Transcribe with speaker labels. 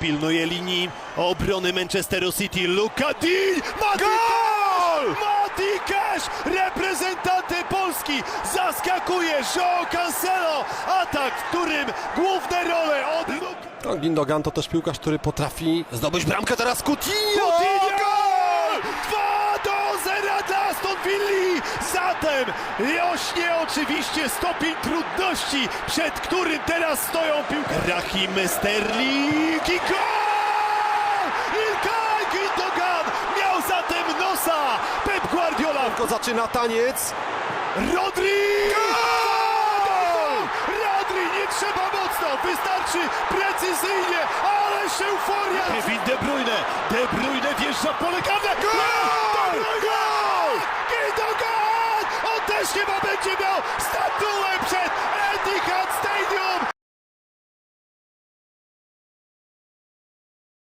Speaker 1: Pilnuje linii obrony Manchesteru City. Luka Di! Mati
Speaker 2: Gol!
Speaker 1: Mati Cash! Reprezentantem Polski zaskakuje João Cancelo. Atak, w którym główne role od
Speaker 2: No, Gindogan to też piłkarz, który potrafi zdobyć bramkę teraz Coutinho!
Speaker 1: Coutinho! Aston Villa! Zatem rośnie oczywiście stopień trudności, przed którym teraz stoją piłkarze. Rahim Sterling i gol! Ilkay Gündogan miał zatem nosa! Pep Guardiola
Speaker 2: Tylko zaczyna taniec.
Speaker 1: Rodri!
Speaker 2: Gol!
Speaker 1: Rodri, nie trzeba mocno, wystarczy precyzyjnie, ależ euforia! Kevin De Bruyne, De Bruyne wjeżdża w pole karne!
Speaker 2: Gol!
Speaker 1: Gol! Też chyba będzie miał